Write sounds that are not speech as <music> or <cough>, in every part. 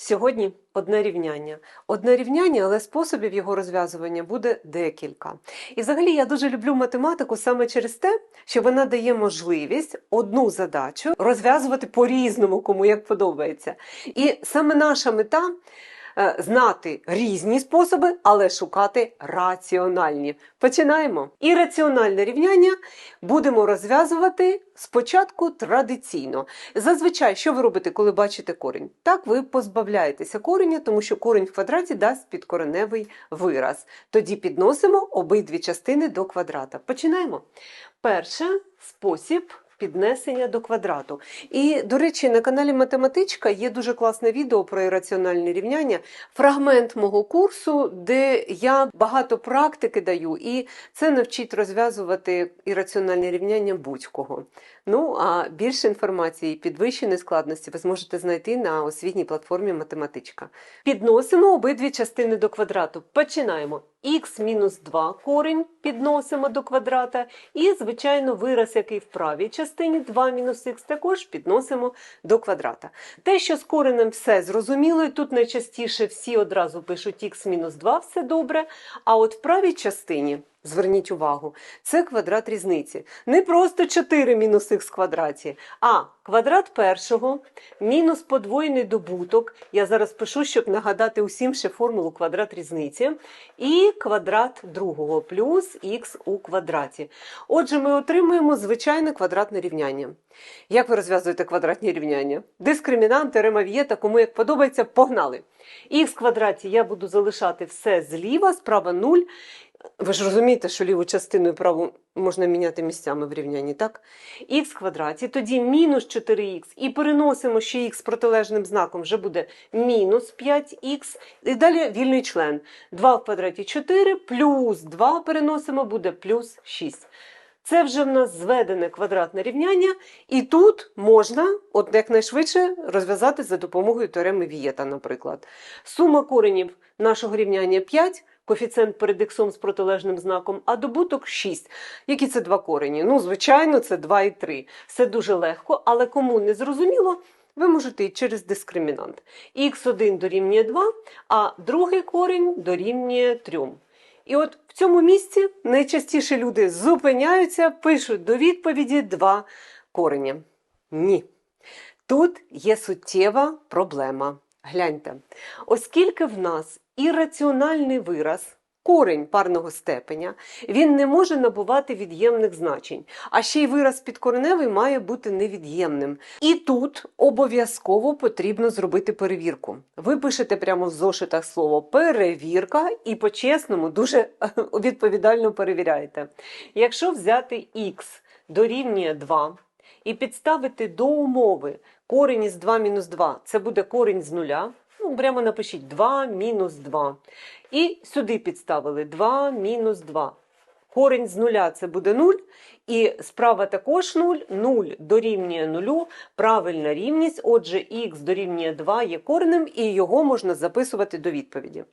Сьогодні одне рівняння. Одне рівняння, але способів його розв'язування буде декілька. І взагалі я дуже люблю математику саме через те, що вона дає можливість одну задачу розв'язувати по-різному, кому як подобається. І саме наша мета. Е, Знати різні способи, але шукати раціональні. Починаємо. І раціональне рівняння будемо розв'язувати спочатку традиційно. Зазвичай, що ви робите, коли бачите корінь? Так, ви позбавляєтеся кореня, тому що корінь в квадраті дасть підкореневий вираз. Тоді підносимо обидві частини до квадрата. Починаємо. Перше спосіб. Піднесення до квадрату. І, до речі, на каналі Математичка є дуже класне відео про ірраціональні рівняння, фрагмент мого курсу, де я багато практики даю, і це навчить розв'язувати ірраціональні рівняння будь-кого. Ну а більше інформації підвищеної складності ви зможете знайти на освітній платформі Математичка. Підносимо обидві частини до квадрату. Починаємо. Х-2 корінь підносимо до квадрата. І, звичайно, вираз, який в правій частині 2 мінус х, також підносимо до квадрата. Те, що з коренем все зрозуміло, і тут найчастіше всі одразу пишуть х-2, все добре. А от в правій частині. Зверніть увагу, це квадрат різниці. Не просто 4 мінус х квадраті, а квадрат першого мінус подвоєний добуток. Я зараз пишу, щоб нагадати усім ще формулу квадрат різниці. І квадрат другого плюс х у квадраті. Отже, ми отримуємо звичайне квадратне рівняння. Як ви розв'язуєте квадратні рівняння? Дискримінант, теорема Вієта, кому як подобається, погнали. Х квадраті я буду залишати все зліва, справа 0. Ви ж розумієте, що ліву частину і праву можна міняти місцями в рівнянні, так? Х квадраті, тоді мінус 4х, і переносимо, що х протилежним знаком вже буде мінус 5х. І далі вільний член. 2 в квадраті 4, плюс 2 переносимо, буде плюс 6. Це вже в нас зведене квадратне рівняння, і тут можна от якнайшвидше розв'язати за допомогою теореми Вієта, наприклад. Сума коренів нашого рівняння 5, коефіцієнт перед іксом з протилежним знаком, а добуток 6. Які це два корені? Ну, звичайно, це 2 і 3. Все дуже легко, але кому не зрозуміло, ви можете і через дискримінант. Х1 дорівнює 2, а другий корінь дорівнює 3. І от в цьому місці найчастіше люди зупиняються, пишуть до відповіді два корені. Ні. Тут є суттєва проблема. Гляньте, оскільки в нас ірраціональний вираз, корень парного степеня, він не може набувати від'ємних значень, а ще й вираз підкореневий має бути невід'ємним. І тут обов'язково потрібно зробити перевірку. Ви пишете прямо в зошитах слово перевірка і по-чесному дуже <laughs> відповідально перевіряєте. Якщо взяти х дорівнює 2 і підставити до умови корінь із 2 мінус 2, це буде корінь з нуля. Ну, прямо напишіть 2 мінус 2. І сюди підставили 2 мінус 2. Корінь з нуля це буде 0, і справа також 0, 0 дорівнює 0, правильна рівність, отже, х дорівнює 2 є коренем, і його можна записувати до відповіді.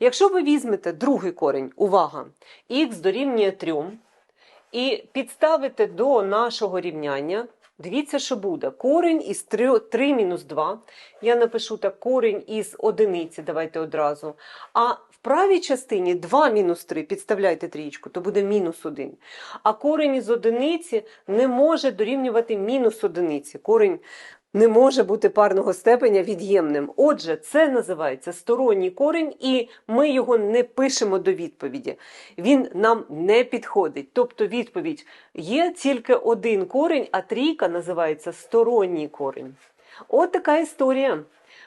Якщо ви візьмете другий корінь, увага, х дорівнює 3, і підставите до нашого рівняння, дивіться, що буде. Корінь із 3, 3 мінус 2. Я напишу так, корінь із одиниці, давайте одразу. А в правій частині 2 мінус 3, підставляйте трієчку, то буде мінус 1. А корінь із одиниці не може дорівнювати мінус одиниці. Корінь не може бути парного степеня від'ємним. Отже, це називається сторонній корінь, і ми його не пишемо до відповіді. Він нам не підходить. Тобто відповідь є тільки один корінь, а трійка називається сторонній корінь. От така історія.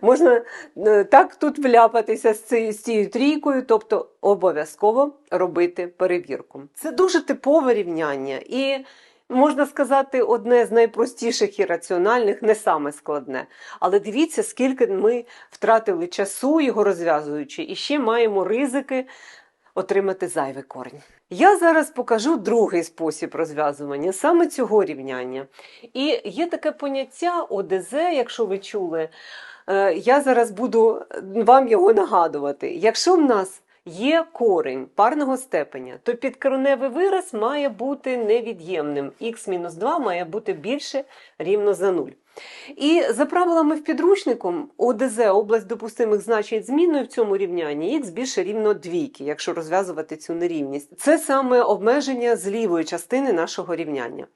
Можна е, так тут вляпатися з цією трійкою, тобто обов'язково робити перевірку. Це дуже типове рівняння і. Можна сказати, одне з найпростіших і раціональних, не саме складне. Але дивіться, скільки ми втратили часу його розв'язуючи, і ще маємо ризики отримати зайвий корінь. Я зараз покажу другий спосіб розв'язування саме цього рівняння. І є таке поняття ОДЗ, якщо ви чули, е, я зараз буду вам його нагадувати. Якщо в нас є корень парного степеня, то підкореневий вираз має бути невід'ємним. х-2 має бути більше рівно за 0. І за правилами в підручнику ОДЗ, область допустимих значень зміною в цьому рівнянні, х більше рівно двійки, якщо розв'язувати цю нерівність. Це саме обмеження з лівої частини нашого рівняння.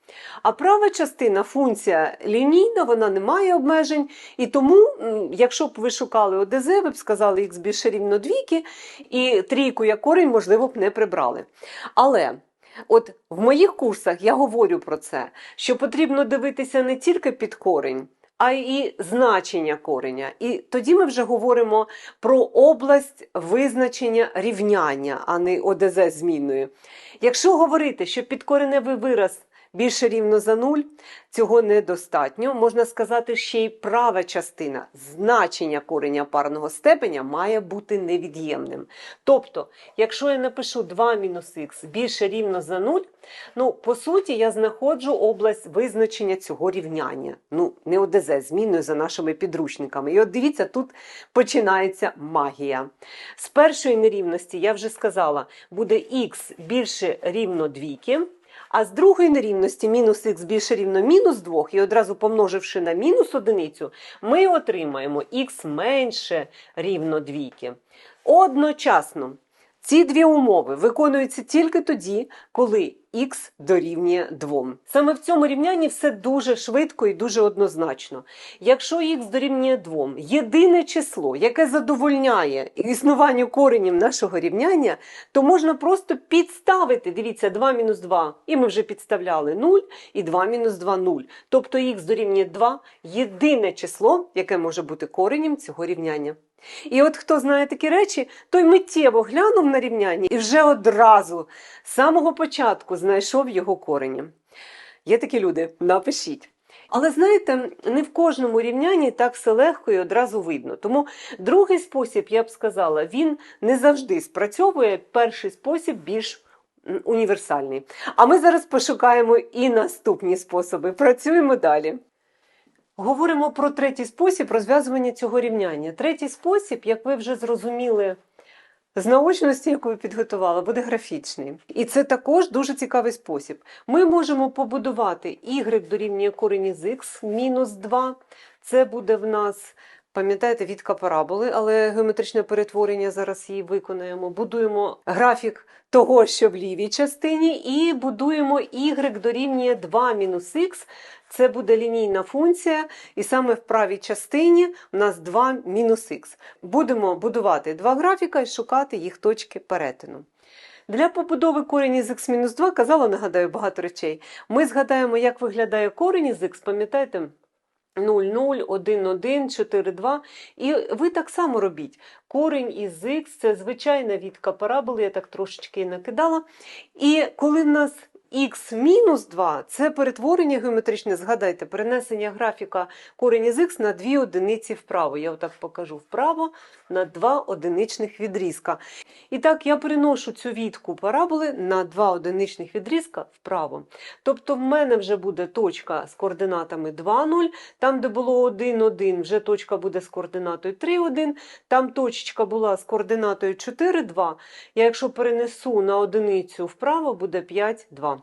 А права частина, функція лінійна, вона не має обмежень, і тому, якщо б ви шукали ОДЗ, ви б сказали х більше рівно двійки, і трійку як корінь, можливо, б не прибрали. Але от в моїх курсах я говорю про це, що потрібно дивитися не тільки під корінь, а й значення кореня. І тоді ми вже говоримо про область визначення рівняння, а не ОДЗ зміною. Якщо говорити, що підкореневий вираз більше рівно за нуль, цього недостатньо. Можна сказати, ще й права частина значення кореня парного степеня має бути невід'ємним. Тобто, якщо я напишу 2 мінус х більше рівно за 0, ну, по суті, я знаходжу область визначення цього рівняння. Ну, не ОДЗ, змінною за нашими підручниками. І от дивіться, тут починається магія. З першої нерівності, я вже сказала, буде х більше рівно двійки. А з другої нерівності мінус х більше рівно мінус 2, і одразу помноживши на мінус одиницю, ми отримаємо х менше рівно двійки. Одночасно ці дві умови виконуються тільки тоді, коли х дорівнює 2. Саме в цьому рівнянні все дуже швидко і дуже однозначно. Якщо х дорівнює 2, єдине число, яке задовольняє існуванню коренів нашого рівняння, то можна просто підставити, дивіться, 2 мінус 2, і ми вже підставляли 0, і 2 мінус 2 – 0. Тобто х дорівнює 2 – єдине число, яке може бути коренем цього рівняння. І от хто знає такі речі, той миттєво глянув на рівняння і вже одразу з самого початку знайшов його корені. Є такі люди, напишіть. Але знаєте, не в кожному рівнянні так все легко і одразу видно. Тому другий спосіб, я б сказала, він не завжди спрацьовує. Перший спосіб більш універсальний. А ми зараз пошукаємо і наступні способи. Працюємо далі. Говоримо про третій спосіб розв'язування цього рівняння. Третій спосіб, як ви вже зрозуміли з наочності, яку ви підготували, буде графічний. І це також дуже цікавий спосіб. Ми можемо побудувати y дорівнює корені з х мінус 2. Це буде в нас. Пам'ятаєте, відка параболи, але геометричне перетворення зараз її виконаємо. Будуємо графік того, що в лівій частині, і будуємо y дорівнює 2 мінус х. Це буде лінійна функція, і саме в правій частині у нас 2 мінус х. Будемо будувати два графіка і шукати їх точки перетину. Для побудови корені з х-2 казала, нагадаю, багато речей. Ми згадаємо, як виглядає корені з х, пам'ятаєте? 0, 0, 1, 1, 4, 2. І ви так само робіть. Корень із х – це звичайна відка параболи, я так трошечки накидала. І коли в нас х мінус 2 – це перетворення геометричне, згадайте, перенесення графіка корень із х на дві одиниці вправо. Я отак покажу вправо на два одиничних відрізка. І так, я переношу цю відку параболи на два одиничних відрізка вправо. Тобто в мене вже буде точка з координатами 2, 0, там, де було 1, 1, вже точка буде з координатою 3, 1, там точечка була з координатою 4, 2. Я якщо перенесу на одиницю вправо, буде 5, 2.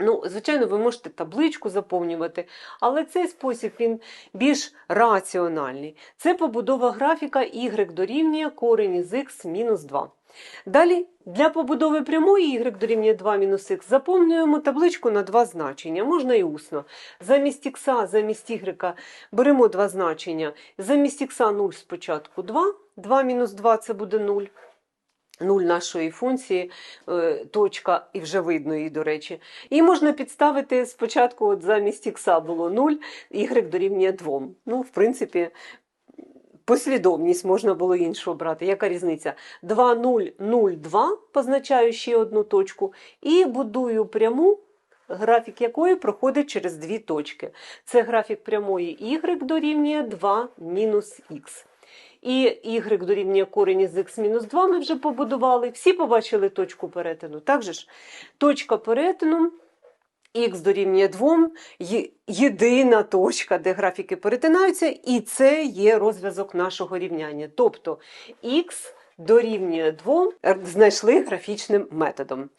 Ну, звичайно, ви можете табличку заповнювати, але цей спосіб він більш раціональний. Це побудова графіка y дорівнює корень із х мінус 2. Далі, для побудови прямої y дорівнює 2 мінус х заповнюємо табличку на два значення, можна і усно. Замість х, замість y беремо два значення. Замість х 0 спочатку 2, 2 мінус 2 це буде 0. 0 нашої функції, е, точка, і вже видно її, до речі. І можна підставити спочатку, от замість х було 0, y дорівнює 2. Ну, в принципі, послідовність можна було іншу обрати. Яка різниця? 2, 0, 0, 2, позначаю ще одну точку, і будую пряму, графік якої проходить через дві точки. Це графік прямої y дорівнює 2 мінус х. І y дорівнює корінь із х мінус 2 ми вже побудували. Всі побачили точку перетину. Так же ж, точка перетину х дорівнює 2, єдина точка, де графіки перетинаються, і це є розв'язок нашого рівняння. Тобто х дорівнює 2 знайшли графічним методом.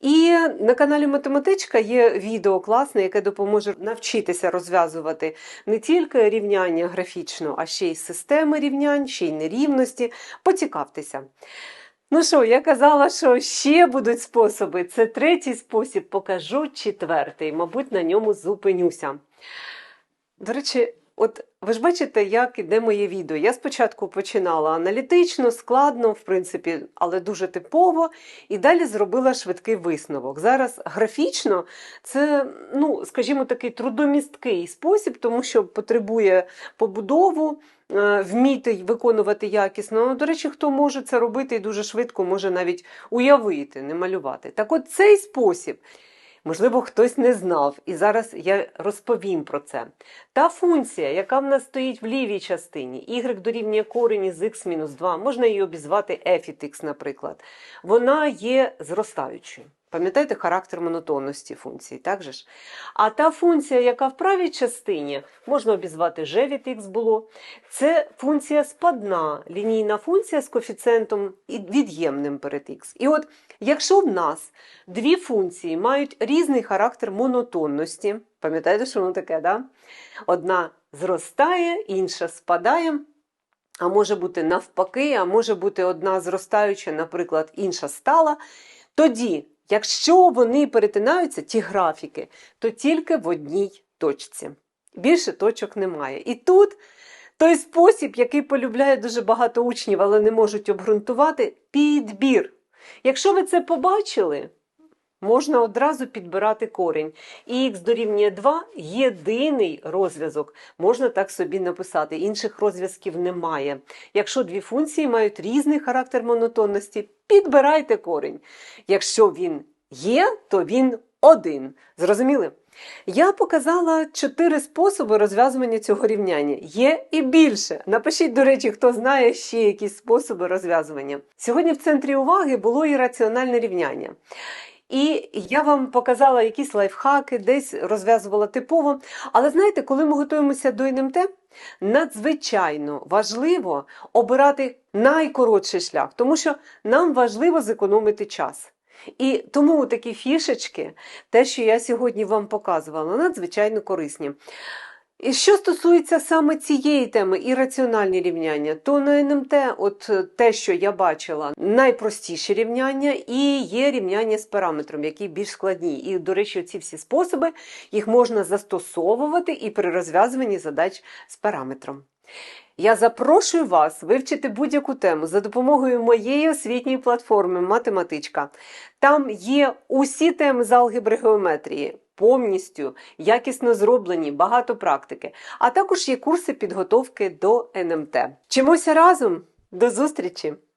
І на каналі Математичка є відео класне, яке допоможе навчитися розв'язувати не тільки рівняння графічно, а ще й системи рівнянь, ще й нерівності. Поцікавтеся. Ну що, я казала, що ще будуть способи. Це третій спосіб, покажу четвертий. Мабуть, на ньому зупинюся. До речі, от ви ж бачите, як іде моє відео. Я спочатку починала аналітично, складно, в принципі, але дуже типово, і далі зробила швидкий висновок. Зараз графічно це, ну, скажімо, такий трудомісткий спосіб, тому що потребує побудову. е, Вміти виконувати якісно. Ну, До речі, хто може це робити і дуже швидко може навіть уявити, не малювати. Так от цей спосіб Можливо, хтось не знав, і зараз я розповім про це. Та функція, яка в нас стоїть в лівій частині, y дорівнює корінь із x-2, можна її обізвати f від x, наприклад, вона є зростаючою. Пам'ятаєте характер монотонності функції, так же ж? А та функція, яка в правій частині, можна обізвати g від x було, це функція спадна, лінійна функція з коефіцієнтом від'ємним перед x. І от, якщо в нас дві функції мають різний характер монотонності, пам'ятаєте, що воно таке, да? Одна зростає, інша спадає. А може бути навпаки, а може бути одна зростаюча, наприклад, інша стала. Тоді, якщо вони перетинаються, ті графіки, то тільки в одній точці. Більше точок немає. І тут той спосіб, який полюбляє дуже багато учнів, але не можуть обґрунтувати, підбір. Якщо ви це побачили, можна одразу підбирати корінь. І х дорівнює 2 єдиний розв'язок. Можна так собі написати. Інших розв'язків немає. Якщо дві функції мають різний характер монотонності, підбирайте корінь. Якщо він є, то він один. Зрозуміли? Я показала чотири способи розв'язування цього рівняння. Є і більше. Напишіть, до речі, хто знає ще якісь способи розв'язування. Сьогодні в центрі уваги було і раціональне рівняння. І я вам показала якісь лайфхаки, десь розв'язувала типово. Але знаєте, коли ми готуємося до НМТ, надзвичайно важливо обирати найкоротший шлях, тому що нам важливо зекономити час. І тому такі фішечки, те, що я сьогодні вам показувала, надзвичайно корисні. І що стосується саме цієї теми і раціональні рівняння, то на НМТ, от те, що я бачила, найпростіші рівняння і є рівняння з параметром, які більш складні. І, до речі, ці всі способи їх можна застосовувати і при розв'язуванні задач з параметром. Я запрошую вас вивчити будь-яку тему за допомогою моєї освітньої платформи Математичка. Там є усі теми з алгебри геометрії, повністю якісно зроблені, багато практики, а також є курси підготовки до НМТ. Чимося разом! До зустрічі!